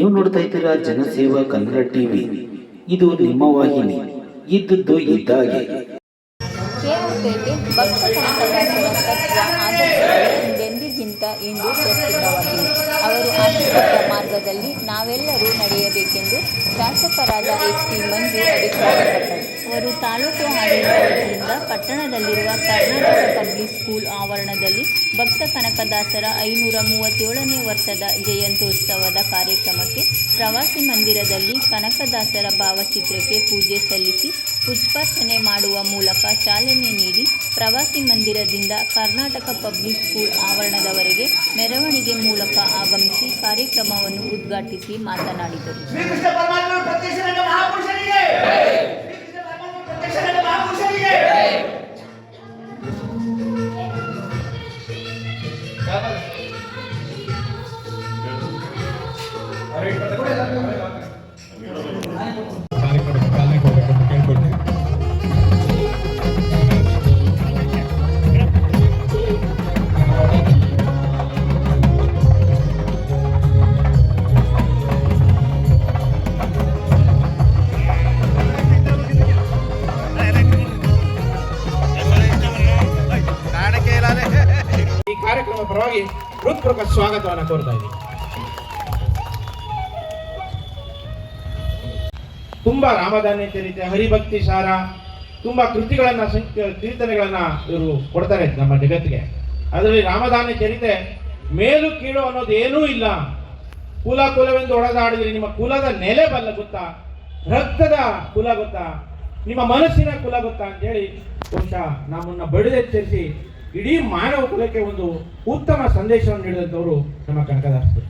ನೀವು ನೋಡ್ತಾ ಇದ್ದೀರಾ ಜನಸೇವಾ ಕನ್ನಡ ಟಿವಿ. ಇದು ನಿಮ್ಮ ವಾಹಿನಿ. ಇದ್ದದ್ದು ಇದ್ದಾಗೆ. ಕೇವಲಪೇಟೆ ಭಕ್ತ ಕನಕದಾಸರ ತತ್ವ ಆದರ್ಶಗಳು ಹಿಂದೆಂದಿಗಿಂತ ಇಂದು ಪ್ರಸ್ತುತವಾಗಿವೆ ಅವರು ಹಾಕಿಕೊಟ್ಟ ಮಾರ್ಗದಲ್ಲಿ ನಾವೆಲ್ಲರೂ ನಡೆಯಬೇಕೆಂದು ಶಾಸಕರಾದ ಎಚ್ ಪಿ ಮಂಜು ಅಭಿಪ್ರಾಯಪಟ್ಟರು. ಅವರು ತಾಲೂಕು ಆಡಳಿತದಿಂದ ಪಟ್ಟಣದಲ್ಲಿರುವ ಕರ್ನಾಟಕ ಪಬ್ಲಿಕ್ ಸ್ಕೂಲ್ ಆವರಣದಲ್ಲಿ ಭಕ್ತ ಕನಕದಾಸರ ಐನೂರ ಮೂವತ್ತೇಳನೇ ವರ್ಷದ ಜಯಂತ್ಯೋತ್ಸವದ ಕಾರ್ಯಕ್ರಮಕ್ಕೆ ಪ್ರವಾಸಿ ಮಂದಿರದಲ್ಲಿ ಕನಕದಾಸರ ಭಾವಚಿತ್ರಕ್ಕೆ ಪೂಜೆ ಸಲ್ಲಿಸಿ ಪುಷ್ಪಾರ್ಚನೆ ಮಾಡುವ ಮೂಲಕ ಚಾಲನೆ ನೀಡಿ ಪ್ರವಾಸಿ ಮಂದಿರದಿಂದ ಕರ್ನಾಟಕ ಪಬ್ಲಿಕ್ ಸ್ಕೂಲ್ ಆವರಣದವರೆಗೆ ಮೆರವಣಿಗೆ ಮೂಲಕ ಆಗಮಿಸಿ ಕಾರ್ಯಕ್ರಮವನ್ನು ಉದ್ಘಾಟಿಸಿ ಮಾತನಾಡಿದರು. अरे ಸ್ವಾಗತವನ್ನು ಕೋರ್ತಾ ಇದ್ದೀನಿ ತುಂಬಾ ರಾಮಧಾನ್ಯ ಚರಿತೆ ಹರಿಭಕ್ತಿ ಸಾರ, ತುಂಬಾ ಕೃತಿಗಳನ್ನ ಕೀರ್ತನೆಗಳನ್ನ ಇವರು ಕೊಡ್ತಾರೆ ನಮ್ಮ ಜಗತ್ತಿಗೆ. ಅದರಲ್ಲಿ ರಾಮಧಾನ್ಯ ಚರಿತೆ ಮೇಲು ಕೀಳು ಅನ್ನೋದು ಏನೂ ಇಲ್ಲ. ಕುಲ ಕುಲವೆಂದು ಒಡೆದಾಡಿದ್ರೆ ನಿಮ್ಮ ಕುಲದ ನೆಲೆ ಬಲ್ಲ ಗೊತ್ತಾ, ರಕ್ತದ ಕುಲ ಗೊತ್ತಾ, ನಿಮ್ಮ ಮನಸ್ಸಿನ ಕುಲ ಗೊತ್ತಾ ಅಂತೇಳಿ ಬಹುಶಃ ನಮ್ಮನ್ನ ಬಡಿದೆಚ್ಚರಿಸಿ ಇಡೀ ಮಾನವ ಕುಲಕ್ಕೆ ಒಂದು ಉತ್ತಮ ಸಂದೇಶವನ್ನು ನೀಡಿದಂಥವರು ನಮ್ಮ ಕನಕದಾಸರು.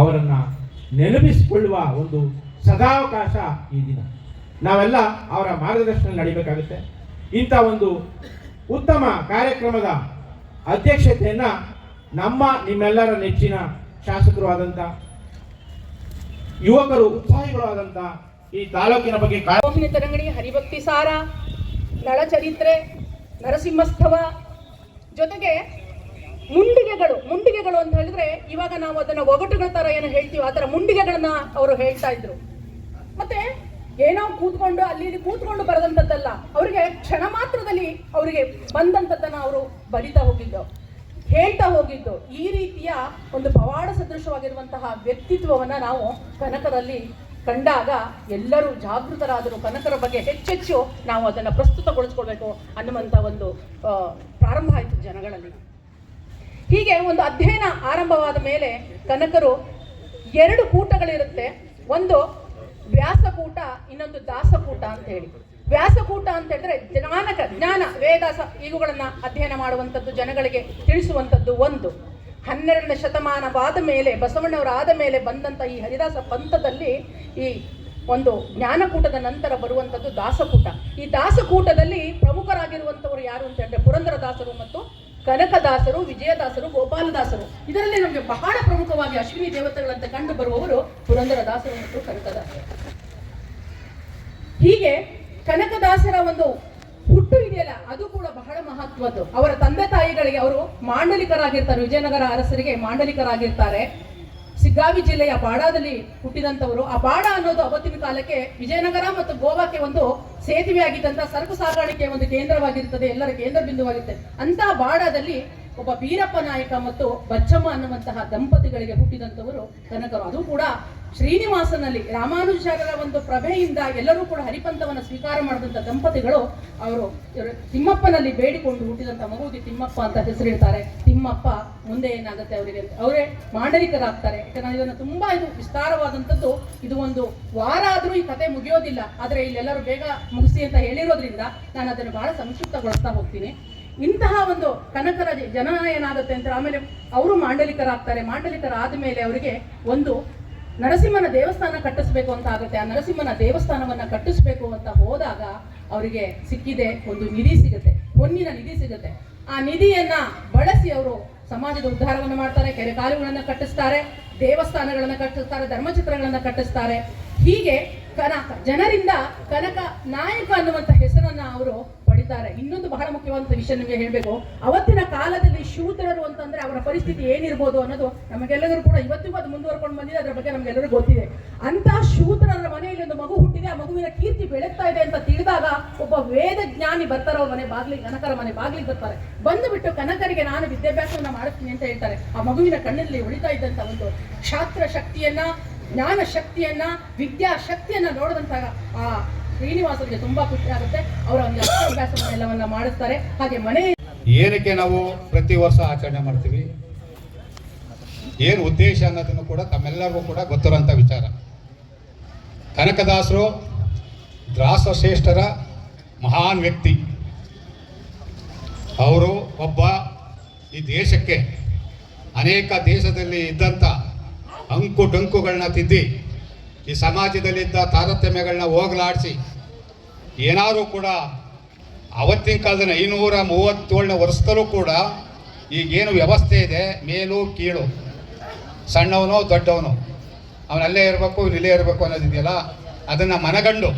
ಅವರನ್ನ ನೆನಪಿಸಿಕೊಳ್ಳುವ ಒಂದು ಸದಾವಕಾಶ ಈ ದಿನ. ನಾವೆಲ್ಲ ಅವರ ಮಾರ್ಗದರ್ಶನ ನಡಿಬೇಕಾಗುತ್ತೆ. ಇಂಥ ಒಂದು ಉತ್ತಮ ಕಾರ್ಯಕ್ರಮದ ಅಧ್ಯಕ್ಷತೆಯನ್ನು ನಮ್ಮ ನಿಮ್ಮೆಲ್ಲರ ನೆಚ್ಚಿನ ಶಾಸಕರು ಆದಂಥ, ಯುವಕರು ಉತ್ಸಾಹಿಗಳು ಆದಂಥ ಈ ತಾಲೂಕಿನ ಬಗ್ಗೆ ಹರಿಭಕ್ತಿ ಸಾರ, ನಳಚರಿತ್ರೆ ನರಸಿಂಹಸ್ತವ ಜೊತೆಗೆ ಮುಂಡಿಗೆಗಳು ಮುಂಡಿಗೆಗಳು ಅಂತ ಹೇಳಿದ್ರೆ ಇವಾಗ ನಾವು ಅದನ್ನ ಒಗಟುಗಳ ತರ ಏನು ಹೇಳ್ತೀವಿ, ಆ ತರ ಮುಂಡಿಗೆಗಳನ್ನ ಅವರು ಹೇಳ್ತಾ ಇದ್ರು. ಮತ್ತೆ ಏನೋ ಕೂತ್ಕೊಂಡು ಅಲ್ಲಿ ಕೂತ್ಕೊಂಡು ಬರೆದಂಥದ್ದಲ್ಲ, ಅವರಿಗೆ ಕ್ಷಣ ಮಾತ್ರದಲ್ಲಿ ಅವರಿಗೆ ಬಂದಂಥದ್ದನ್ನ ಅವರು ಬರಿತಾ ಹೋಗಿದ್ದು, ಹೇಳ್ತಾ ಹೋಗಿದ್ದು. ಈ ರೀತಿಯ ಒಂದು ಪವಾಡ ಸದೃಶವಾಗಿರುವಂತಹ ವ್ಯಕ್ತಿತ್ವವನ್ನ ನಾವು ಕನಕದಲ್ಲಿ ಕಂಡಾಗ ಎಲ್ಲರೂ ಜಾಗೃತರಾದರೂ. ಕನಕರ ಬಗ್ಗೆ ಹೆಚ್ಚೆಚ್ಚು ನಾವು ಅದನ್ನು ಪ್ರಸ್ತುತಗೊಳಿಸ್ಕೊಳ್ಬೇಕು ಅನ್ನುವಂಥ ಒಂದು ಪ್ರಾರಂಭ ಆಯಿತು ಜನಗಳಲ್ಲಿ. ಹೀಗೆ ಒಂದು ಅಧ್ಯಯನ ಆರಂಭವಾದ ಮೇಲೆ ಕನಕರು ಎರಡು ಕೂಟಗಳಿರುತ್ತೆ. ಒಂದು ವ್ಯಾಸಕೂಟ, ಇನ್ನೊಂದು ದಾಸಕೂಟ ಅಂತ ಹೇಳಿ. ವ್ಯಾಸಕೂಟ ಅಂತ ಹೇಳಿದ್ರೆ ಜ್ಞಾನಕ, ಜ್ಞಾನ ವೇದಾಸ ಇವುಗಳನ್ನ ಅಧ್ಯಯನ ಮಾಡುವಂಥದ್ದು, ಜನಗಳಿಗೆ ತಿಳಿಸುವಂಥದ್ದು ಒಂದು. ಹನ್ನೆರಡನೇ ಶತಮಾನವಾದ ಮೇಲೆ, ಬಸವಣ್ಣವರ ಆದ ಮೇಲೆ ಬಂದಂಥ ಈ ಹರಿದಾಸ ಪಂಥದಲ್ಲಿ ಈ ಒಂದು ಜ್ಞಾನಕೂಟದ ನಂತರ ಬರುವಂಥದ್ದು ದಾಸಕೂಟ. ಈ ದಾಸಕೂಟದಲ್ಲಿ ಪ್ರಮುಖರಾಗಿರುವಂಥವರು ಯಾರು ಅಂತ ಹೇಳಿದ್ರೆ ಪುರಂದರದಾಸರು ಮತ್ತು ಕನಕದಾಸರು, ವಿಜಯದಾಸರು, ಗೋಪಾಲದಾಸರು. ಇದರಲ್ಲಿ ನಮಗೆ ಬಹಳ ಪ್ರಮುಖವಾಗಿ ಅಶ್ವಿನಿ ದೇವತೆಗಳಂತೆ ಕಂಡು ಬರುವವರು ಪುರಂದರದಾಸರು ಮತ್ತು ಕನಕದಾಸರು. ಹೀಗೆ ಕನಕದಾಸರ ಒಂದು ಹುಟ್ಟು ಇದೆಯಲ್ಲ ಅದು ಕೂಡ ಬಹಳ ಮಹತ್ವದ್ದು. ಅವರ ತಂದೆ ತಾಯಿಗಳಿಗೆ ಅವರು ಮಾಂಡಲಿಕರಾಗಿರ್ತಾರೆ, ವಿಜಯನಗರ ಅರಸರಿಗೆ ಮಾಂಡಲಿಕರಾಗಿರ್ತಾರೆ. ಸಿಗ್ಗಾವಿ ಜಿಲ್ಲೆಯ ಬಾಡಾದಲ್ಲಿ ಹುಟ್ಟಿದಂಥವರು. ಆ ಬಾಡ ಅನ್ನೋದು ಅವತ್ತಿನ ಕಾಲಕ್ಕೆ ವಿಜಯನಗರ ಮತ್ತು ಗೋವಾಕ್ಕೆ ಒಂದು ಸೇತುವೆ ಆಗಿದ್ದಂತ ಸರಕು ಸಾಗಾಣಿಕೆ ಒಂದು ಕೇಂದ್ರವಾಗಿರ್ತದೆ, ಎಲ್ಲರ ಕೇಂದ್ರ ಬಿಂದುವಾಗಿರ್ತದೆ ಅಂತಹ ಬಾಡಾದಲ್ಲಿ ಒಬ್ಬ ಬೀರಪ್ಪ ನಾಯಕ ಮತ್ತು ಬಚ್ಚಮ್ಮ ಅನ್ನುವಂತಹ ದಂಪತಿಗಳಿಗೆ ಹುಟ್ಟಿದಂಥವರು ಕನಕರು. ಅದು ಕೂಡ ಶ್ರೀನಿವಾಸನಲ್ಲಿ ರಾಮಾನುಜಾಗರ ಒಂದು ಪ್ರಭೆಯಿಂದ ಎಲ್ಲರೂ ಕೂಡ ಹರಿಪಂಥವನ್ನು ಸ್ವೀಕಾರ ಮಾಡಿದಂಥ ದಂಪತಿಗಳು ಅವರು ತಿಮ್ಮಪ್ಪನಲ್ಲಿ ಬೇಡಿಕೊಂಡು ಹುಟ್ಟಿದಂಥ ಮಗುವಿಗೆ ತಿಮ್ಮಪ್ಪ ಅಂತ ಹೆಸರಿಡ್ತಾರೆ ತಿಮ್ಮಪ್ಪ ಮುಂದೆ ಏನಾಗುತ್ತೆ ಅವರಿಗೆ. ಅವರೇ ಮಾಂಡಲಿಕರಾಗ್ತಾರೆ. ಯಾಕಂದ್ರೆ ಇದನ್ನು ತುಂಬಾ ಇದು ವಿಸ್ತಾರವಾದಂಥದ್ದು. ಇದು ಒಂದು ವಾರ ಆದರೂ ಈ ಕತೆ ಮುಗಿಯೋದಿಲ್ಲ. ಆದರೆ ಇಲ್ಲೆಲ್ಲರೂ ಬೇಗ ಮುಗಿಸಿ ಅಂತ ಹೇಳಿರೋದ್ರಿಂದ ನಾನು ಅದನ್ನು ಬಹಳ ಸಂಕ್ಷಿಪ್ತಗೊಳಿಸ್ತಾ ಹೋಗ್ತೀನಿ. ಇಂತಹ ಒಂದು ಕನಕರ ಜನ ಏನಾಗುತ್ತೆ ಅಂತ ಆಮೇಲೆ ಅವರು ಮಾಂಡಲಿಕರಾಗ್ತಾರೆ. ಮಾಂಡಲಿಕರಾದ ಮೇಲೆ ಅವರಿಗೆ ಒಂದು ನರಸಿಂಹನ ದೇವಸ್ಥಾನ ಕಟ್ಟಿಸ್ಬೇಕು ಅಂತ ಆಗುತ್ತೆ. ಆ ನರಸಿಂಹನ ದೇವಸ್ಥಾನವನ್ನ ಕಟ್ಟಿಸ್ಬೇಕು ಅಂತ ಹೋದಾಗ ಅವರಿಗೆ ಸಿಕ್ಕಿದೆ, ಒಂದು ನಿಧಿ ಸಿಗುತ್ತೆ. ಹೊನ್ನಿನ ನಿಧಿ ಸಿಗುತ್ತೆ. ಆ ನಿಧಿಯನ್ನ ಬಳಸಿ ಅವರು ಸಮಾಜದ ಉದ್ಧಾರವನ್ನು ಮಾಡ್ತಾರೆ, ಕೆರೆ ಕಾಲುಗಳನ್ನು ಕಟ್ಟಿಸ್ತಾರೆ, ದೇವಸ್ಥಾನಗಳನ್ನು ಕಟ್ಟಿಸ್ತಾರೆ, ಧರ್ಮಚಿತ್ರಗಳನ್ನು ಕಟ್ಟಿಸ್ತಾರೆ. ಹೀಗೆ ಕನಕ, ಜನರಿಂದ ಕನಕ ನಾಯಕ ಅನ್ನುವಂಥ ಹೆಸರನ್ನ ಅವರು ಪಡಿತಾರೆ ಇನ್ನೊಂದು ಬಹಳ ಮುಖ್ಯವಾದಂಥ ವಿಷಯ ನಿಮಗೆ ಹೇಳಬೇಕು. ಅವತ್ತಿನ ಕಾಲದಲ್ಲಿ ಶೂದ್ರರು ಅಂತಂದ್ರೆ ಅವರ ಪರಿಸ್ಥಿತಿ ಏನಿರ್ಬೋದು ಅನ್ನೋದು ನಮಗೆಲ್ಲರೂ ಕೂಡ ಇವತ್ತಿಗೂ ಅದು ಮುಂದುವರ್ಕೊಂಡು ಬಂದಿದೆ, ಅದರ ಬಗ್ಗೆ ನಮಗೆಲ್ಲರೂ ಗೊತ್ತಿದೆ. ಅಂತ ಶೂದ್ರರ ಮನೆಯಲ್ಲಿ ಒಂದು ಮಗು ಹುಟ್ಟಿದೆ, ಆ ಮಗುವಿನ ಕೀರ್ತಿ ಬೆಳಗ್ತಾ ಇದೆ ಅಂತ ತಿಳಿದಾಗ ಒಬ್ಬ ವೇದ ಜ್ಞಾನಿ ಬರ್ತಾರೆ ಅವ್ರ ಮನೆ ಬಾಗ್ಲಿ ಕನಕರ ಮನೆ ಬಾಗ್ಲಿಗೆ ಬರ್ತಾರೆ. ಬಂದುಬಿಟ್ಟು ಕನಕರಿಗೆ ನಾನು ವಿದ್ಯಾಭ್ಯಾಸವನ್ನ ಮಾಡುತ್ತೀನಿ ಅಂತ ಹೇಳ್ತಾರೆ. ಆ ಮಗುವಿನ ಕಣ್ಣಲ್ಲಿ ಉಳಿತಾ ಇದ್ದಂತ ಒಂದು ಶಾಸ್ತ್ರ ಶಕ್ತಿಯನ್ನ, ಜ್ಞಾನ ಶಕ್ತಿಯನ್ನ, ವಿದ್ಯಾ ಶಕ್ತಿಯನ್ನ ನೋಡಿದಂತಾಗ ಆ ಶ್ರೀನಿವಾಸರಿಗೆ ತುಂಬಾ ಖುಷಿ ಆಗುತ್ತೆ. ಅವರ ಒಂದು ಅಕ್ಷರಾಭ್ಯಾಸವನ್ನ ಎಲ್ಲವನ್ನ ಮಾಡಿಸ್ತಾರೆ. ಹಾಗೆ ಮನೆ ಏನಕ್ಕೆ ನಾವು ಪ್ರತಿ ವರ್ಷ ಆಚರಣೆ ಮಾಡ್ತೀವಿ? ಏನು ಉದ್ದೇಶ ಅನ್ನೋದನ್ನು ಕೂಡ ತಮ್ಮೆಲ್ಲರಿಗೂ ಕೂಡ ಗೊತ್ತಿರೋಂಥ ವಿಚಾರ. ಕನಕದಾಸರು ದ್ರಾಸ ಶ್ರೇಷ್ಠರ ಮಹಾನ್ ವ್ಯಕ್ತಿ. ಅವರು ಒಬ್ಬ ಈ ದೇಶಕ್ಕೆ ಅನೇಕ ದೇಶದಲ್ಲಿ ಇದ್ದಂಥ ಅಂಕು ಡಂಕುಗಳನ್ನ ತಿದ್ದಿ ಈ ಸಮಾಜದಲ್ಲಿದ್ದ ತಾರತಮ್ಯಗಳನ್ನ ಹೋಗಲಾಡಿಸಿ ಏನಾದರೂ ಕೂಡ ಅವತ್ತಿನ ಕಾಲದ ಐನೂರ ಮೂವತ್ತೇಳನೇ ವರ್ಷದಲ್ಲೂ ಕೂಡ ಈಗೇನು ವ್ಯವಸ್ಥೆ ಇದೆ, ಮೇಲು ಕೀಳು. ಸಣ್ಣವನು ದೊಡ್ಡವನು ಅವನಲ್ಲೇ ಇರಬೇಕು ಇಲ್ಲೇ ಇರಬೇಕು ಅನ್ನೋದಿದೆಯಲ್ಲ ಅದನ್ನು ಮನಗಂಡು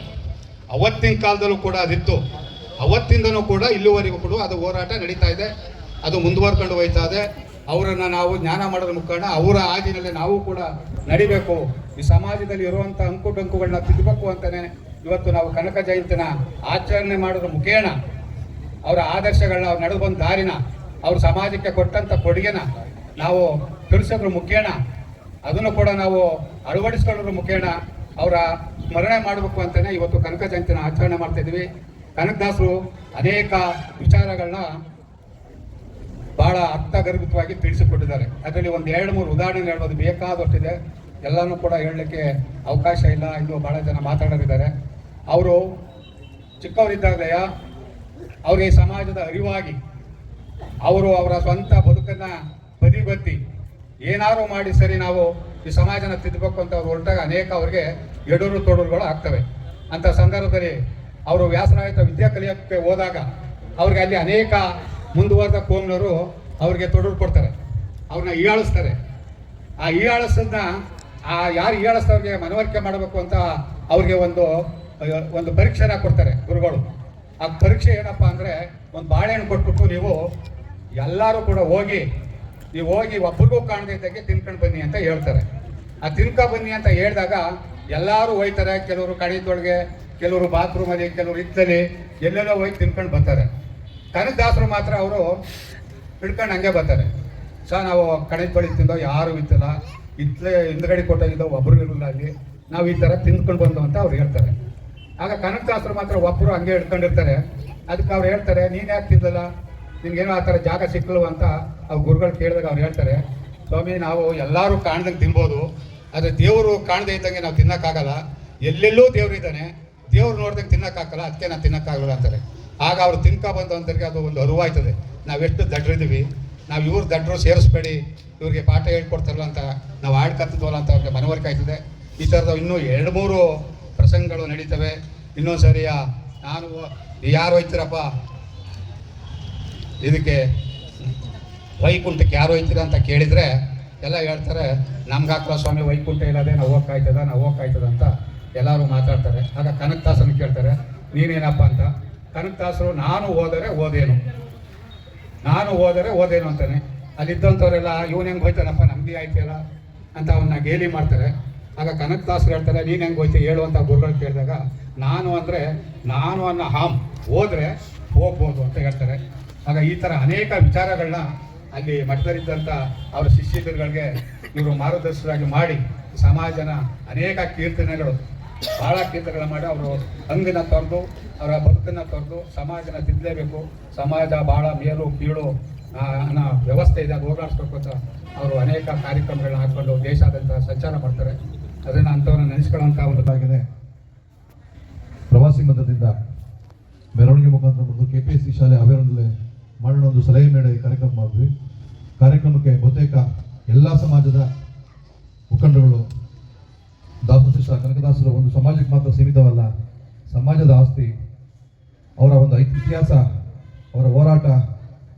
ಅವತ್ತಿನ ಕಾಲದಲ್ಲೂ ಕೂಡ ಅದಿತ್ತು. ಅವತ್ತಿಂದನೂ ಕೂಡ ಇಲ್ಲಿವರೆಗೂ ಕೂಡ ಅದು ಹೋರಾಟ ನಡೀತಾ ಇದೆ. ಅದು ಮುಂದುವರ್ಕೊಂಡು ಹೋಯ್ತಾ ಇದೆ. ಅವರನ್ನು ನಾವು ಜ್ಞಾನ ಮಾಡೋದ್ರ ಮುಖಾಂಡ ಅವರ ಹಾದಿನಲ್ಲಿ ನಾವು ಕೂಡ ನಡಿಬೇಕು. ಈ ಸಮಾಜದಲ್ಲಿ ಇರುವಂಥ ಅಂಕು ಡೊಂಕುಗಳನ್ನ ತಿದ್ದಬೇಕು ಅಂತಲೇ ಇವತ್ತು ನಾವು ಕನಕ ಜಯಂತಿನ ಆಚರಣೆ ಮಾಡೋದ್ರ ಮುಖೇಣ ಅವರ ಆದರ್ಶಗಳನ್ನ, ಅವ್ರು ನಡೆದು ಬಂದ ದಾರಿನ, ಅವ್ರ ಸಮಾಜಕ್ಕೆ ಕೊಟ್ಟಂಥ ಕೊಡುಗೆನ ನಾವು ತಿಳಿಸೋದ್ರ ಮುಖೇಣ ಅದನ್ನು ಕೂಡ ನಾವು ಅಳವಡಿಸ್ಕೊಳ್ಳೋದ್ರ ಮುಖೇಣ ಅವರ ಸ್ಮರಣೆ ಮಾಡಬೇಕು ಅಂತಲೇ ಇವತ್ತು ಕನಕ ಜಯಂತಿನ ಆಚರಣೆ ಮಾಡ್ತಾ ಇದ್ದೀವಿ. ಕನಕದಾಸರು ಅನೇಕ ವಿಚಾರಗಳನ್ನ ಬಹಳ ಅರ್ಥಗರ್ಭಿತವಾಗಿ ತಿಳಿಸಿಕೊಟ್ಟಿದ್ದಾರೆ. ಅದರಲ್ಲಿ ಒಂದು ಎರಡು ಮೂರು ಉದಾಹರಣೆ ಹೇಳ್ಬೋದು. ಬೇಕಾದಷ್ಟಿದೆ. ಎಲ್ಲನೂ ಕೂಡ ಹೇಳಲಿಕ್ಕೆ ಅವಕಾಶ ಇಲ್ಲ. ಇನ್ನು ಬಹಳ ಜನ ಮಾತಾಡೋರಿದ್ದಾರೆ. ಅವರು ಚಿಕ್ಕವರಿದ್ದಾಗಲೆಯ ಅವರಿಗೆ ಸಮಾಜದ ಅರಿವಾಗಿ ಅವರು ಅವರ ಸ್ವಂತ ಬದುಕನ್ನ ಬದಿಗೊತ್ತಿ ಏನಾದರೂ ಮಾಡಿ ಸರಿ ನಾವು ಈ ಸಮಾಜನ ತಿದ್ದಬೇಕು ಅಂತ ಅವ್ರು ಹೊರಟಾಗ ಅನೇಕ ಅವರಿಗೆ ಎಡೂರು ತೊಡರುಗಳು ಆಗ್ತವೆ. ಅಂತ ಸಂದರ್ಭದಲ್ಲಿ ಅವರು ವ್ಯಾಸರಾಯಿತ ವಿದ್ಯಾ ಕಲಿಯೋಕ್ಕೆ ಹೋದಾಗ ಅವ್ರಿಗೆ ಅಲ್ಲಿ ಅನೇಕ ಮುಂದುವರೆದ ಕೋಮ್ಲವರು ಅವ್ರಿಗೆ ತೊಡರು ಕೊಡ್ತಾರೆ. ಅವ್ರನ್ನ ಈಯಾಳಿಸ್ತಾರೆ ಆ ಹೀಯಾಳಿಸೋದನ್ನ ಆ ಯಾರು ಈಯಾಳಿಸ್ತವ್ರಿಗೆ ಮನವರಿಕೆ ಮಾಡಬೇಕು ಅಂತ ಅವ್ರಿಗೆ ಒಂದು ಒಂದು ಪರೀಕ್ಷೆನ ಕೊಡ್ತಾರೆ ಗುರುಗಳು. ಆ ಪರೀಕ್ಷೆ ಏನಪ್ಪ ಅಂದರೆ ಒಂದು ಬಾಳೆಹಣ್ಣು ಕೊಟ್ಬಿಟ್ಟು ನೀವು ಎಲ್ಲರೂ ಕೂಡ ಹೋಗಿ, ನೀವು ಹೋಗಿ ಒಬ್ರಿಗೂ ಕಾಣದೇ ತಿನ್ಕೊಂಡು ಬನ್ನಿ ಅಂತ ಹೇಳ್ತಾರೆ. ಆ ತಿನ್ಕೊ ಬನ್ನಿ ಅಂತ ಹೇಳಿದಾಗ ಎಲ್ಲರೂ ಹೋಯ್ತಾರೆ. ಕೆಲವರು ಕಡಿದೊಳಗೆ ಕೆಲವರು ಬಾತ್ರೂಮಲ್ಲಿ ಕೆಲವರು ಇತ್ತಲ್ಲಿ ಎಲ್ಲೆಲ್ಲೋ ಹೋಗಿ ತಿನ್ಕೊಂಡು ಬರ್ತಾರೆ. ಕನಕದಾಸರು ಮಾತ್ರ ಅವರು ಹಿಡ್ಕೊಂಡು ಹಂಗೆ ಬರ್ತಾರೆ. ಸರ್ ನಾವು ಕಣಿದ ಬಳಿ ತಿಂದೋ ಯಾರು ಇತ್ತಲ್ಲ ಇತ್ತಲೇ ಹಿಂದ್ಗಡೆ ಕೊಟ್ಟೋಗಿದ್ದೋ ಒಬ್ಬರು ಇರಲಿಲ್ಲ ಅಲ್ಲಿ. ನಾವು ಈ ಥರ ತಿಂದ್ಕೊಂಡು ಬಂದು ಅಂತ ಅವ್ರು ಹೇಳ್ತಾರೆ. ಆಗ ಕನಕದಾಸರು ಮಾತ್ರ ಒಬ್ಬರು ಹಂಗೆ ಹಿಡ್ಕೊಂಡಿರ್ತಾರೆ. ಅದಕ್ಕೆ ಅವ್ರು ಹೇಳ್ತಾರೆ, ನೀನು ಯಾಕೆ ತಿಂದಲ್ಲ ನಿನ್ಗೇನೋ ಆ ಥರ ಜಾಗ ಸಿಕ್ಕಲು ಅಂತ ಆ ಗುರುಗಳು ಕೇಳಿದಾಗ ಅವ್ರು ಹೇಳ್ತಾರೆ. ಸ್ವಾಮಿ, ನಾವು ಎಲ್ಲರೂ ಕಾಣ್ದಂಗೆ ತಿನ್ಬೋದು. ಆದರೆ ದೇವರು ಕಾಣದೇ ಇದ್ದಂಗೆ ನಾವು ತಿನ್ನೋಕ್ಕಾಗಲ್ಲ. ಎಲ್ಲೆಲ್ಲೂ ದೇವ್ರು ಇದ್ದಾನೆ ದೇವ್ರು ನೋಡ್ದಂಗೆ ತಿನ್ನೋಕ್ಕಾಗಲ್ಲ. ಅದಕ್ಕೆ ನಾನು ತಿನ್ನೋಕ್ಕಾಗಲ್ಲ ಅಂತಾರೆ. ಆಗ ಅವ್ರು ತಿನ್ಕ ಬಂದು ಅಂತರಿಗೆ ಅದು ಒಂದು ಅರಿವಾಯ್ತದೆ. ನಾವೆಷ್ಟು ದಡ್ರಿದ್ದೀವಿ ನಾವು ಇವ್ರು ದಡ್ರು ಸೇರಿಸ್ಬೇಡಿ, ಇವ್ರಿಗೆ ಪಾಠ ಹೇಳ್ಕೊಡ್ತಾರಲ್ಲ ಅಂತ ನಾವು ಆಡ್ಕತ್ತಿದ್ವಲ್ಲ ಅಂತ ಅವ್ರಿಗೆ ಮನವರಿಕೆ ಆಯ್ತದೆ. ಈ ಥರದ ಇನ್ನೂ ಎರಡು ಮೂರು ಪ್ರಸಂಗಗಳು ನಡೀತವೆ. ಇನ್ನೊಂದು ಸರಿಯ ನಾನು ಯಾರು ಹೋಯ್ತೀರಪ್ಪ? ಇದಕ್ಕೆ ವೈಕುಂಠಕ್ಕೆ ಯಾರು ಹೋಯ್ತೀರ ಅಂತ ಕೇಳಿದರೆ ಎಲ್ಲ ಹೇಳ್ತಾರೆ, ನಮ್ಗೆ ಹಾಕಲ್ಲ ಸ್ವಾಮಿ ವೈಕುಂಠ ಇಲ್ಲದೆ ನಾವು ಹೋಗ್ಕಾಯ್ತದ ನಾವು ಹೋಗ್ಕಾಯ್ತದ ಅಂತ ಎಲ್ಲರೂ ಮಾತಾಡ್ತಾರೆ. ಆಗ ಕನಕದಾಸನ ಕೇಳ್ತಾರೆ, ನೀನೇನಪ್ಪ ಅಂತ? ಕನಕದಾಸರು, ನಾನು ಹೋದರೆ ಓದೇನು ನಾನು ಹೋದರೆ ಓದೇನು ಅಂತಾನೆ? ಅಲ್ಲಿದ್ದಂಥವರೆಲ್ಲ, ಇವನು ಹೆಂಗೆ ಹೋಯ್ತಾನಪ್ಪ ನಂಬಿ ಆಯ್ತಲ್ಲ ಅಂತ ಅವನ್ನ ಗೇಲಿ ಮಾಡ್ತಾರೆ. ಆಗ ಕನಕದಾಸರು ಹೇಳ್ತಾರೆ, ನೀನು ಹೆಂಗೆ ಹೋಯ್ತು? ಹೇಳು ಅಂತ ಗುರುಗಳು ಕೇಳಿದಾಗ, ನಾನು ಅಂದರೆ, ನಾನು ಅನ್ನೋ ಹಾಮ್, ಹೋದರೆ ಹೋಗ್ಬೋದು ಅಂತ ಹೇಳ್ತಾರೆ. ಆಗ ಈ ಥರ ಅನೇಕ ವಿಚಾರಗಳನ್ನ ಅಲ್ಲಿ ಮಠದಲ್ಲಿದ್ದಂಥ ಅವರ ಶಿಷ್ಯರುಗಳಿಗೆ ಇವರು ಮಾರ್ಗದರ್ಶಕರಾಗಿ ಮಾಡಿ, ಸಮಾಜನ ಅನೇಕ ಕೀರ್ತನೆಗಳು ಭಾಳ ಕೀರ್ತನೆಗಳು ಮಾಡಿ ಅವರು ಹಂಗಿನ ತೊರೆದು, ಅವರ ಬದುಕನ್ನು ತೊರೆದು ಸಮಾಜನ ತಿದ್ದಲೇಬೇಕು ಸಮಾಜ ಭಾಳ ಮೇಲು ಕೀಳು ಅನ್ನ ವ್ಯವಸ್ಥೆ ಇದೆ, ಅದು ಹೋರಾಡಿಸ್ಬೇಕು ಅಂತ ಅವರು ಅನೇಕ ಕಾರ್ಯಕ್ರಮಗಳನ್ನ ಹಾಕ್ಕೊಂಡು ದೇಶಾದ್ಯಂತ ಸಂಚಾರ ಮಾಡ್ತಾರೆ. ಅದನ್ನು ಅಂಥವ್ರನ್ನ ನೆನೆಸ್ಕೊಳ್ಳೋಂಥ ಒಂದು ಆಗಿದೆ. ಪ್ರವಾಸಿ ಮಧ್ಯದಿಂದ ಮೆರವಣಿಗೆ ಮುಖಾಂತರ ಬಂದು ಕೆ ಪಿ ಎಸ್ ಸಿ ಶಾಲೆ ಆವರಣದಲ್ಲಿ ಮಾಡೋಣ ಒಂದು ಸಲಹೆ ಮೇಳ ಈ ಕಾರ್ಯಕ್ರಮ ಮಾಡಿದ್ವಿ. ಕಾರ್ಯಕ್ರಮಕ್ಕೆ ಬಹುತೇಕ ಎಲ್ಲ ಸಮಾಜದ ಮುಖಂಡರುಗಳು ದಾಸಶಿಷ್ಟ ಕನಕದಾಸರು ಒಂದು ಸಮಾಜಕ್ಕೆ ಮಾತ್ರ ಸೀಮಿತವಲ್ಲ, ಸಮಾಜದ ಆಸ್ತಿ, ಅವರ ಒಂದು ಇತಿಹಾಸ, ಅವರ ಹೋರಾಟ,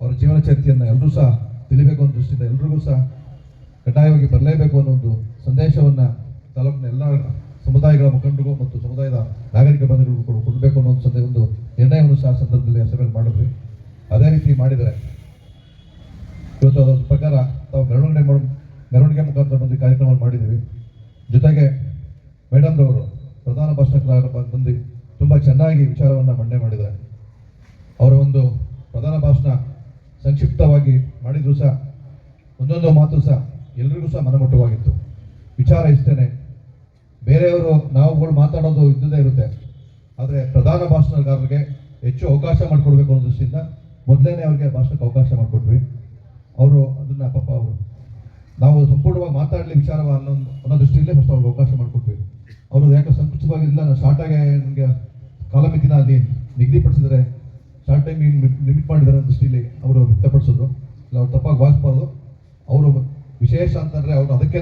ಅವರ ಜೀವನ ಚರಿತ್ರೆಯನ್ನು ಎಲ್ಲರೂ ಸಹ ತಿಳಿಬೇಕು ಅನ್ನೋ ದೃಷ್ಟಿಯಿಂದ ಎಲ್ರಿಗೂ ಸಹ ಕಡ್ಡಾಯವಾಗಿ ಬರಲೇಬೇಕು ಅನ್ನೋ ಒಂದು ಸಂದೇಶವನ್ನು ತಾಲೂಕಿನ ಎಲ್ಲ ಸಮುದಾಯಗಳ ಮುಖಂಡರಿಗೂ ಮತ್ತು ಸಮುದಾಯದ ನಾಗರಿಕ ಬಂಧುಗಳಿಗೂ ಕೂಡ ಕೊಡಬೇಕು ಅನ್ನೋ ಒಂದು ಸಂದೇಹ ಒಂದು ನಿರ್ಣಯವನ್ನು ಸಹ ಸಂದರ್ಭದಲ್ಲಿ ಸಭೆಯಲ್ಲಿ ಮಾಡಿದ್ವಿ. ಅದೇ ರೀತಿ ಮಾಡಿದರೆ, ಇವತ್ತು ಅದರ ಪ್ರಕಾರ ತಾವು ಮೆರವಣಿಗೆ ಮೆರವಣಿಗೆ ಮುಖಾಂತರ ಈ ಕಾರ್ಯಕ್ರಮ ಮಾಡಿದ್ದೀವಿ. ಜೊತೆಗೆ ಮೇಡಮ್ರವರು ಪ್ರಧಾನ ಭಾಷಣಕಾರರ ಬಂದು ತುಂಬ ಚೆನ್ನಾಗಿ ವಿಚಾರವನ್ನು ಮಂಡನೆ ಮಾಡಿದ್ದಾರೆ. ಅವರ ಒಂದು ಪ್ರಧಾನ ಭಾಷಣ ಸಂಕ್ಷಿಪ್ತವಾಗಿ ಮಾಡಿದರೂ ಸಹ, ಒಂದೊಂದು ಮಾತು ಸಹ ಎಲ್ರಿಗೂ ಸಹ ಮನಮುಟ್ಟವಾಗಿತ್ತು. ವಿಚಾರ ಇಷ್ಟೇನೆ. ಬೇರೆಯವರು ನಾವುಗಳು ಮಾತಾಡೋದು ಇದ್ದದೇ ಇರುತ್ತೆ. ಆದರೆ ಪ್ರಧಾನ ಭಾಷಣಗಾರರಿಗೆ ಹೆಚ್ಚು ಅವಕಾಶ ಮಾಡಿಕೊಡ್ಬೇಕು ಅನ್ನೋ ದೃಷ್ಟಿಯಿಂದ ಮೊದಲೇನೆ ಅವರಿಗೆ ಭಾಷಣಕ್ಕೆ ಅವಕಾಶ ಮಾಡಿಕೊಟ್ವಿ. ಅವರು ಅದನ್ನ ಪಾಪ ಅವರು ನಾವು ಸಂಪೂರ್ಣವಾಗಿ ಮಾತಾಡಲಿ ವಿಚಾರ ಅನ್ನೋ ಅನ್ನೋ ದೃಷ್ಟಿಯಲ್ಲೇ ಫಸ್ಟ್ ಅವ್ರಿಗೆ ಅವಕಾಶ ಮಾಡಿಕೊಟ್ವಿ. ಅವರು ಯಾಕೆ ಸಂಕುಚಿತವಾಗಿ ಇಲ್ಲ? ನಾನು ಶಾರ್ಟಾಗೆ ನನಗೆ ಕಾಲಮಿತಿನ ಅಲ್ಲಿ ನಿಗದಿಪಡಿಸಿದರೆ ಶಾರ್ಟ್ ಟೈಮ್ ಲಿಮಿಟ್ ಮಾಡಿದ್ದಾರೆ ದೃಷ್ಟಿಯಲ್ಲಿ ಅವರು ವ್ಯಕ್ತಪಡಿಸಿದ್ರು. ಇಲ್ಲ, ಅವ್ರು ತಪ್ಪಾಗಿ ಭಾವಿಸ್ಬಾರ್ದು ಅವರು ವಿಶೇಷ ಅಂತಂದರೆ ಅವರು ಅದಕ್ಕೇ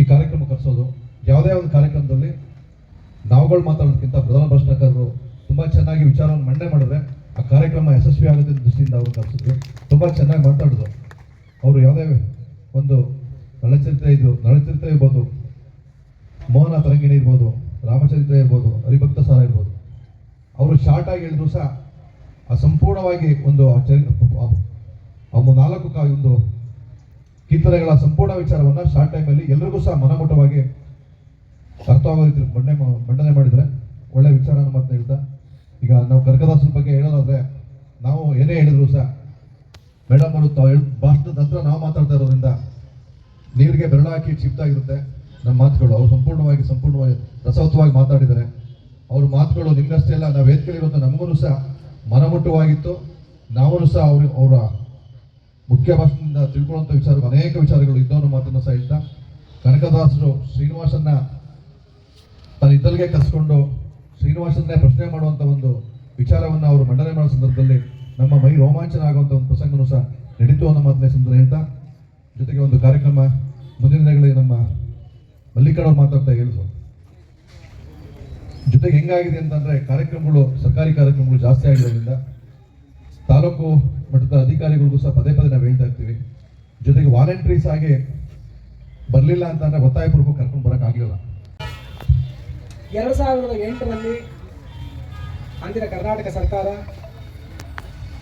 ಈ ಕಾರ್ಯಕ್ರಮ ಕರೆಸೋದು. ಯಾವುದೇ ಒಂದು ಕಾರ್ಯಕ್ರಮದಲ್ಲಿ ನಾವುಗಳು ಮಾತಾಡೋದಕ್ಕಿಂತ ಪ್ರಧಾನ ಭಾಷಣಕಾರರು ತುಂಬ ಚೆನ್ನಾಗಿ ವಿಚಾರವನ್ನು ಮಂಡನೆ ಮಾಡಿದ್ರೆ ಆ ಕಾರ್ಯಕ್ರಮ ಯಶಸ್ವಿ ಆಗುತ್ತೆ ದೃಷ್ಟಿಯಿಂದ ಅವರು ಕರೆಸಿದ್ರು. ತುಂಬ ಚೆನ್ನಾಗಿ ಮಾತಾಡಿದ್ರು. ಅವರು ಯಾವುದೇ ಒಂದು ನಳಚರಿತ್ರೆ ಇದು ನಳಚರಿತ್ರೆ ಇರ್ಬೋದು. ಮೋಹನ ತರಂಗಿಣಿ ಇರ್ಬೋದು, ರಾಮಚರಿತ್ರೆ ಇರ್ಬೋದು, ಹರಿಭಕ್ತ ಸಾರ ಇರ್ಬೋದು. ಅವರು ಶಾರ್ಟ್ ಆಗಿ ಹೇಳಿದ್ರು ಸಹ ಆ ಸಂಪೂರ್ಣವಾಗಿ ಒಂದು ಒಂದು ನಾಲ್ಕು ಕಾ ಒಂದು ಕೀರ್ತನೆಗಳ ಸಂಪೂರ್ಣ ವಿಚಾರವನ್ನು ಶಾರ್ಟ್ ಟೈಮಲ್ಲಿ ಎಲ್ರಿಗೂ ಸಹ ಮನಮುಟ್ಟವಾಗಿ ಅರ್ಥವಾಗೋ ರೀತಿ ಮಂಡನೆ ಮಂಡನೆ ಮಾಡಿದರೆ ಒಳ್ಳೆ ವಿಚಾರ ಮಾತನ್ನ ಹೇಳ್ತಾ, ಈಗ ನಾವು ಕನಕದಾಸರ ಬಗ್ಗೆ ಹೇಳೋದಾದ್ರೆ ನಾವು ಏನೇ ಹೇಳಿದ್ರು ಸಹ, ಮೇಡಮ್ ಅವರು ಭಾಷಣದ ನಂತರ ನಾವು ಮಾತಾಡ್ತಾ ಇರೋದ್ರಿಂದ ನೀರಿಗೆ ಬೆರಳು ಹಾಕಿ ಚಿಪ್ತಾಗಿರುತ್ತೆ ನಮ್ಮ ಮಾತುಗಳು, ಅವರು ಸಂಪೂರ್ಣವಾಗಿ ಸಂಪೂರ್ಣವಾಗಿ ರಸವತ್ತವಾಗಿ ಮಾತಾಡಿದ್ದಾರೆ. ಅವ್ರ ಮಾತುಗಳು ನಿಮ್ಮಷ್ಟೇ ಅಲ್ಲ, ನಾವು ವೇದಿಕೆಯಲ್ಲಿರುವಂಥ ನಮಗೂ ಸಹ ಮನಮುಟ್ಟವಾಗಿತ್ತು. ನಾವೂ ಸಹ ಅವರು, ಅವರ ಮುಖ್ಯ ಭಾಷೆಯಿಂದ ತಿಳ್ಕೊಳ್ಳುವಂಥ ವಿಚಾರ ಅನೇಕ ವಿಚಾರಗಳು ಇದ್ದವನ್ನ ಮಾತನ್ನು ಸಹ ಇದ್ದ ಕನಕದಾಸರು ಶ್ರೀನಿವಾಸನ್ನ ತನ್ನ ಇದ್ದಲ್ಲಿಗೆ ಕರೆಸ್ಕೊಂಡು ಶ್ರೀನಿವಾಸನ್ನೇ ಪ್ರಶ್ನೆ ಮಾಡುವಂಥ ಒಂದು ವಿಚಾರವನ್ನು ಅವರು ಮಂಡನೆ ಮಾಡೋ ಸಂದರ್ಭದಲ್ಲಿ ನಮ್ಮ ಮೈ ರೋಮಾಂಚನ ಆಗುವಂಥ ಒಂದು ಪ್ರಸಂಗನೂ ಸಹ ನಡೀತು ಅನ್ನೋ ಮಾತನ್ನೇ ಸಂದರ್ಭ ಹೇಳ್ತಾ. ಜೊತೆಗೆ ಒಂದು ಕಾರ್ಯಕ್ರಮ ಮುಂದಿನ ದಿನಗಳಲ್ಲಿ ನಮ್ಮ ಮಲ್ಲಿಕಣ್ಣವ್ರು ಮಾತಾಡ್ತಾ ಹೇಳಿದ್ರು ಜೊತೆಗೆ ಹೆಂಗಾಗಿದೆ ಅಂತಂದ್ರೆ ಕಾರ್ಯಕ್ರಮಗಳು, ಸರ್ಕಾರಿ ಕಾರ್ಯಕ್ರಮಗಳು ಜಾಸ್ತಿ ಆಗಿರೋದ್ರಿಂದ ತಾಲೂಕು ಮಟ್ಟದ ಅಧಿಕಾರಿಗಳಿಗೂ ಸಹ ಪದೇ ಪದೇ ನಾವು ಹೇಳ್ತಾ ಇರ್ತೀವಿ. ಜೊತೆಗೆ ವಾಲಂಟ್ರೀಸ್ ಆಗಿ ಬರಲಿಲ್ಲ ಅಂತಂದ್ರೆ ಒತ್ತಾಯಪೂರ್ವಕ ಕರ್ಕೊಂಡು ಬರೋಕ್ಕಾಗಲಿಲ್ಲ ಎರಡು ಸಾವಿರದ ಎಂಟರಲ್ಲಿ ಅಂದಿನ ಕರ್ನಾಟಕ ಸರ್ಕಾರ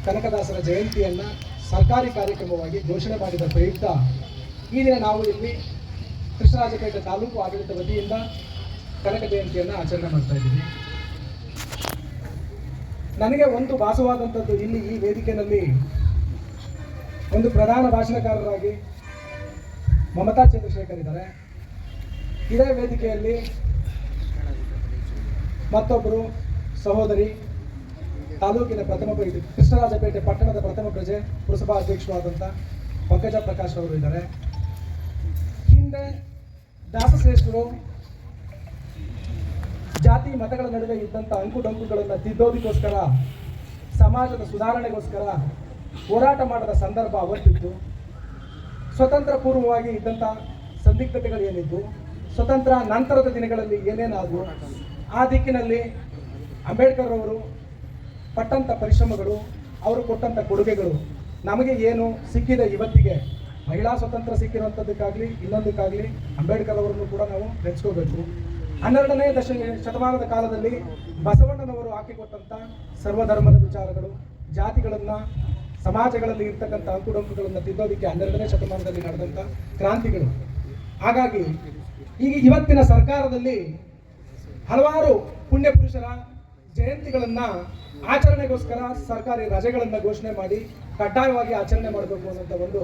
ಕನಕದಾಸರ ಜಯಂತಿಯನ್ನು ಸರ್ಕಾರಿ ಕಾರ್ಯಕ್ರಮವಾಗಿ ಘೋಷಣೆ ಮಾಡಿದ ಪ್ರಯುಕ್ತ ಈ ದಿನ ನಾವು ಇಲ್ಲಿ ಕೃಷ್ಣರಾಜಪೇಟೆ ತಾಲೂಕು ಆಡಳಿತ ವತಿಯಿಂದ ಕನಕ ಜಯಂತಿಯನ್ನು ಆಚರಣೆ ಮಾಡ್ತಾ ಇದ್ದೀವಿ ನನಗೆ ಒಂದು ಭಾಸವಾದಂಥದ್ದು ಇಲ್ಲಿ ಈ ವೇದಿಕೆಯಲ್ಲಿ ಒಂದು ಪ್ರಧಾನ ಭಾಷಣಕಾರರಾಗಿ ಮಮತಾ ಚಂದ್ರಶೇಖರ್ ಇದ್ದಾರೆ. ಇದೇ ವೇದಿಕೆಯಲ್ಲಿ ಮತ್ತೊಬ್ಬರು ಸಹೋದರಿ, ತಾಲೂಕಿನ ಪ್ರಥಮ ಕೃಷ್ಣರಾಜಪೇಟೆ ಪಟ್ಟಣದ ಪ್ರಥಮ ಪ್ರಜೆ ಪುರಸಭಾ ಅಧ್ಯಕ್ಷರಾದಂಥ ಪಂಕಜ ಪ್ರಕಾಶ್ ಅವರು ಇದ್ದಾರೆ. ದಾಸಶ್ರೇಷ್ಠರು ಜಾತಿ ಮತಗಳ ನಡುವೆ ಇದ್ದಂಥ ಅಂಕುಡೊಂಕುಗಳನ್ನು ತಿದ್ದೋದಕ್ಕೋಸ್ಕರ ಸಮಾಜದ ಸುಧಾರಣೆಗೋಸ್ಕರ ಹೋರಾಟ ಮಾಡದ ಸಂದರ್ಭ ಅವತ್ತಿತ್ತು. ಸ್ವತಂತ್ರ ಪೂರ್ವವಾಗಿ ಇದ್ದಂಥ ಸಂದಿಗ್ಧತೆಗಳು ಏನಿದ್ದು ಸ್ವತಂತ್ರ ನಂತರದ ದಿನಗಳಲ್ಲಿ ಏನೇನಾದವು ಆ ದಿಕ್ಕಿನಲ್ಲಿ ಅಂಬೇಡ್ಕರ್ ಅವರು ಪಟ್ಟಂಥ ಪರಿಶ್ರಮಗಳು, ಅವರು ಕೊಟ್ಟಂಥ ಕೊಡುಗೆಗಳು ನಮಗೆ ಏನು ಸಿಕ್ಕಿದೆ ಇವತ್ತಿಗೆ? ಮಹಿಳಾ ಸ್ವತಂತ್ರ ಸಿಕ್ಕಿರುವಂಥದ್ದಕ್ಕಾಗಲಿ ಇನ್ನೊಂದಕ್ಕಾಗಲಿ ಅಂಬೇಡ್ಕರ್ ಅವರನ್ನು ಕೂಡ ನಾವು ನೆನೆಸ್ಕೋಬೇಕು ಹನ್ನೆರಡನೇ ದಶ, ಶತಮಾನದ ಕಾಲದಲ್ಲಿ ಬಸವಣ್ಣನವರು ಹಾಕಿಕೊಟ್ಟಂಥ ಸರ್ವಧರ್ಮದ ವಿಚಾರಗಳು, ಜಾತಿಗಳನ್ನು, ಸಮಾಜಗಳಲ್ಲಿ ಇರ್ತಕ್ಕಂಥ ಅಂಕುಡೊಂಕುಗಳನ್ನು ತಿದ್ದೋದಕ್ಕೆ ಹನ್ನೆರಡನೇ ಶತಮಾನದಲ್ಲಿ ನಡೆದಂಥ ಕ್ರಾಂತಿಗಳು. ಹಾಗಾಗಿ ಈಗ ಇವತ್ತಿನ ಸರ್ಕಾರದಲ್ಲಿ ಹಲವಾರು ಪುಣ್ಯ ಪುರುಷರ ಜಯಂತಿಗಳನ್ನು ಆಚರಣೆಗೋಸ್ಕರ ಸರ್ಕಾರಿ ರಜೆಗಳನ್ನು ಘೋಷಣೆ ಮಾಡಿ ಕಡ್ಡಾಯವಾಗಿ ಆಚರಣೆ ಮಾಡಬೇಕು ಅನ್ನೋಂಥ ಒಂದು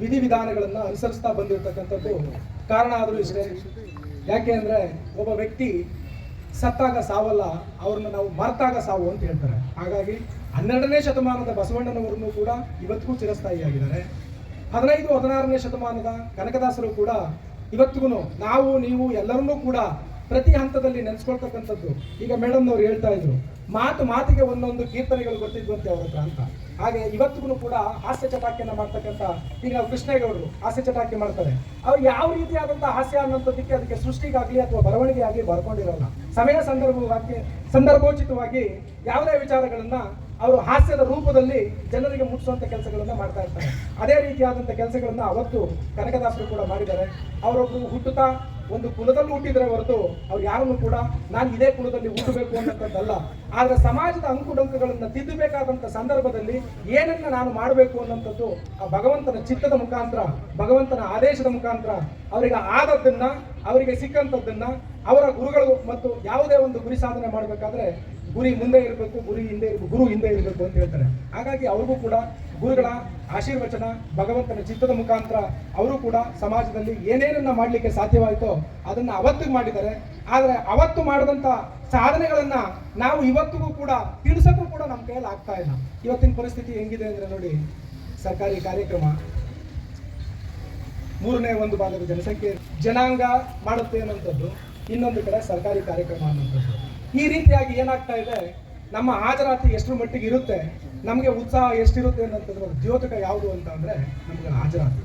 ವಿಧಿವಿಧಾನಗಳನ್ನು ಅನುಸರಿಸ್ತಾ ಬಂದಿರತಕ್ಕಂಥದ್ದು ಕಾರಣ ಆದರೂ ಇಷ್ಟೇ. ಯಾಕೆ ಅಂದರೆ ಒಬ್ಬ ವ್ಯಕ್ತಿ ಸತ್ತಾಗ ಸಾವಲ್ಲ, ಅವ್ರನ್ನ ನಾವು ಮರ್ತಾಗ ಸಾವು ಅಂತ ಹೇಳ್ತಾರೆ. ಹಾಗಾಗಿ ಹನ್ನೆರಡನೇ ಶತಮಾನದ ಬಸವಣ್ಣನವರನ್ನು ಕೂಡ ಇವತ್ತಿಗೂ ಚಿರಸ್ಥಾಯಿಯಾಗಿದ್ದಾರೆ. ಹದಿನೈದು, ಹದಿನಾರನೇ ಶತಮಾನದ ಕನಕದಾಸರು ಕೂಡ ಇವತ್ತಿಗೂ ನಾವು, ನೀವು ಎಲ್ಲರನ್ನೂ ಕೂಡ ಪ್ರತಿ ಹಂತದಲ್ಲಿ ನೆನೆಸ್ಕೊಳ್ತಕ್ಕಂಥದ್ದು. ಈಗ ಮೇಡಮ್ನವ್ರು ಹೇಳ್ತಾ ಇದ್ರು, ಮಾತು ಮಾತಿಗೆ ಒಂದೊಂದು ಕೀರ್ತನೆಗಳು ಗೊತ್ತಿದ್ವಂತೆ ಅವರ ಹತ್ರ ಅಂತ. ಹಾಗೆ ಇವತ್ತಿಗೂ ಕೂಡ ಹಾಸ್ಯ ಚಟಾಕಿಯನ್ನ ಮಾಡ್ತಕ್ಕಂಥ ಈಗ ನಾವು ಕೃಷ್ಣೇಗೌಡರು ಹಾಸ್ಯ ಚಟಾಕಿ ಮಾಡ್ತಾರೆ. ಅವ್ರು ಯಾವ ರೀತಿಯಾದಂತಹ ಹಾಸ್ಯ ಅನ್ನೋಂಥದ್ದಕ್ಕೆ ಅದಕ್ಕೆ ಸೃಷ್ಟಿಗಾಗಲಿ ಅಥವಾ ಬರವಣಿಗೆ ಆಗಲಿ ಬರ್ಕೊಂಡಿರೋಲ್ಲ. ಸಮಯ ಸಂದರ್ಭವಾಗಿ, ಸಂದರ್ಭೋಚಿತವಾಗಿ ಯಾವುದೇ ವಿಚಾರಗಳನ್ನ ಅವರು ಹಾಸ್ಯದ ರೂಪದಲ್ಲಿ ಜನರಿಗೆ ಮುಟ್ಟಿಸುವಂಥ ಕೆಲಸಗಳನ್ನು ಮಾಡ್ತಾ ಇರ್ತಾರೆ. ಅದೇ ರೀತಿಯಾದಂಥ ಕೆಲಸಗಳನ್ನು ಅವತ್ತು ಕನಕದಾಸರು ಕೂಡ ಮಾಡಿದ್ದಾರೆ. ಅವರೊಬ್ಬರು ಹುಟ್ಟುತ್ತಾ ಒಂದು ಕುಲದಲ್ಲಿ ಹುಟ್ಟಿದ್ರೆ ಹೊರತು ಅವ್ರು ಯಾರನ್ನು ಕೂಡ, ನಾನು ಇದೇ ಕುಲದಲ್ಲಿ ಹುಟ್ಟಬೇಕು ಅನ್ನೋಂಥದ್ದಲ್ಲ ಆದರೆ ಸಮಾಜದ ಅಂಕುಡೊಂಕುಗಳನ್ನು ತಿದ್ದಬೇಕಾದಂಥ ಸಂದರ್ಭದಲ್ಲಿ ಏನನ್ನ ನಾನು ಮಾಡಬೇಕು ಅನ್ನೋಂಥದ್ದು ಆ ಭಗವಂತನ ಚಿತ್ತದ ಮುಖಾಂತರ, ಭಗವಂತನ ಆದೇಶದ ಮುಖಾಂತರ ಅವರಿಗೆ ಆದದ್ದನ್ನ, ಅವರಿಗೆ ಸಿಕ್ಕಂಥದ್ದನ್ನ, ಅವರ ಗುರುಗಳು ಮತ್ತು ಯಾವುದೇ ಒಂದು ಗುರಿ ಸಾಧನೆ ಮಾಡಬೇಕಾದ್ರೆ ಗುರಿ ಮುಂದೆ ಇರಬೇಕು, ಗುರಿ ಹಿಂದೆ ಇರಬೇಕು, ಗುರು ಹಿಂದೆ ಇರಬೇಕು ಅಂತ ಹೇಳ್ತಾರೆ. ಹಾಗಾಗಿ ಅವ್ರಿಗೂ ಕೂಡ ಗುರುಗಳ ಆಶೀರ್ವಚನ, ಭಗವಂತನ ಚಿತ್ತದ ಮುಖಾಂತರ ಅವರು ಕೂಡ ಸಮಾಜದಲ್ಲಿ ಏನೇನನ್ನ ಮಾಡಲಿಕ್ಕೆ ಸಾಧ್ಯವಾಯಿತೋ ಅದನ್ನ ಅವತ್ತು ಮಾಡಿದ್ದಾರೆ. ಆದರೆ ಅವತ್ತು ಮಾಡಿದಂಥ ಸಾಧನೆಗಳನ್ನ ನಾವು ಇವತ್ತಿಗೂ ಕೂಡ ತಿಳಿಸೋಕ್ಕೂ ಕೂಡ ನಮ್ಮ ಕೈಯಲ್ಲಿ ಆಗ್ತಾ ಇಲ್ಲ. ಇವತ್ತಿನ ಪರಿಸ್ಥಿತಿ ಹೆಂಗಿದೆ ಅಂದ್ರೆ ನೋಡಿ, ಸರ್ಕಾರಿ ಕಾರ್ಯಕ್ರಮ. ಮೂರನೇ ಒಂದು ಭಾಗದ ಜನಸಂಖ್ಯೆ, ಜನಾಂಗ ಮಾಡುತ್ತೆ ಅನ್ನೋಂಥದ್ದು ಇನ್ನೊಂದು ಕಡೆ ಸರ್ಕಾರಿ ಕಾರ್ಯಕ್ರಮ ಅನ್ನೋಂಥದ್ದು ಈ ರೀತಿಯಾಗಿ ಏನಾಗ್ತಾ ಇದೆ, ನಮ್ಮ ಹಾಜರಾತಿ ಎಷ್ಟರ ಮಟ್ಟಿಗೆ ಇರುತ್ತೆ, ನಮಗೆ ಉತ್ಸಾಹ ಎಷ್ಟಿರುತ್ತೆ ಅನ್ನೋಂಥದ್ದು ದ್ಯೋತಕ ಯಾವುದು ಅಂತ ಅಂದರೆ ನಮಗೆ ಹಾಜರಾತಿ.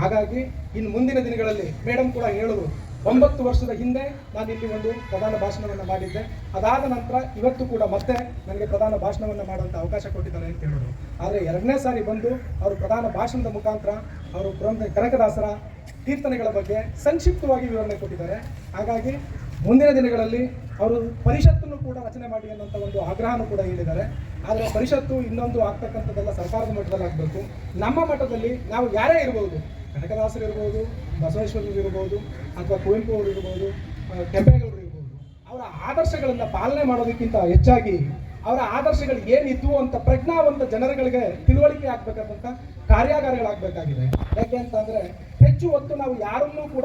ಹಾಗಾಗಿ ಇನ್ನು ಮುಂದಿನ ದಿನಗಳಲ್ಲಿ ಮೇಡಮ್ ಕೂಡ ಹೇಳಿದ್ರು ಒಂಬತ್ತು ವರ್ಷದ ಹಿಂದೆ ನಾನು ಇಲ್ಲಿ ಒಂದು ಪ್ರಧಾನ ಭಾಷಣವನ್ನು ಮಾಡಿದ್ದೆ. ಅದಾದ ನಂತರ ಇವತ್ತು ಕೂಡ ಮತ್ತೆ ನನಗೆ ಪ್ರಧಾನ ಭಾಷಣವನ್ನು ಮಾಡುವಂಥ ಅವಕಾಶ ಕೊಟ್ಟಿದ್ದಾರೆ ಅಂತ ಹೇಳಿದ್ರು ಆದರೆ ಎರಡನೇ ಸಾರಿ ಬಂದು ಅವರು ಪ್ರಧಾನ ಭಾಷಣದ ಮುಖಾಂತರ ಅವರು ಕನಕದಾಸರ ಕೀರ್ತನೆಗಳ ಬಗ್ಗೆ ಸಂಕ್ಷಿಪ್ತವಾಗಿ ವಿವರಣೆ ಕೊಟ್ಟಿದ್ದಾರೆ. ಹಾಗಾಗಿ ಮುಂದಿನ ದಿನಗಳಲ್ಲಿ ಅವರು ಪರಿಷತ್ತನ್ನು ಕೂಡ ರಚನೆ ಮಾಡಿ ಅನ್ನೋಂಥ ಒಂದು ಆಗ್ರಹನೂ ಕೂಡ ಹೇಳಿದ್ದಾರೆ. ಆದರೆ ಪರಿಷತ್ತು ಇನ್ನೊಂದು ಆಗ್ತಕ್ಕಂಥದ್ದೆಲ್ಲ ಸರ್ಕಾರದ ಮಟ್ಟದಲ್ಲಿ ಆಗಬೇಕು. ನಮ್ಮ ಮಟ್ಟದಲ್ಲಿ ನಾವು ಯಾರೇ ಇರ್ಬೋದು, ಕನಕದಾಸರು ಇರ್ಬೋದು, ಬಸವೇಶ್ವರರು ಇರ್ಬೋದು, ಅಥವಾ ಕುವೆಂಪು ಅವರು ಇರ್ಬೋದು ಕೆಂಪೇಗೌಡರು ಇರ್ಬೋದು, ಅವರ ಆದರ್ಶಗಳನ್ನು ಪಾಲನೆ ಮಾಡೋದಕ್ಕಿಂತ ಹೆಚ್ಚಾಗಿ ಅವರ ಆದರ್ಶಗಳು ಏನಿದ್ವು ಅಂತ ಪ್ರಜ್ಞಾವಂತ ಜನರುಗಳಿಗೆ ತಿಳುವಳಿಕೆ ಆಗ್ಬೇಕಾದಂಥ ಕಾರ್ಯಾಗಾರಗಳಾಗಬೇಕಾಗಿದೆ. ಯಾಕೆ ಅಂತಂದರೆ ಹೆಚ್ಚು ಹೊತ್ತು ನಾವು ಯಾರನ್ನೂ ಕೂಡ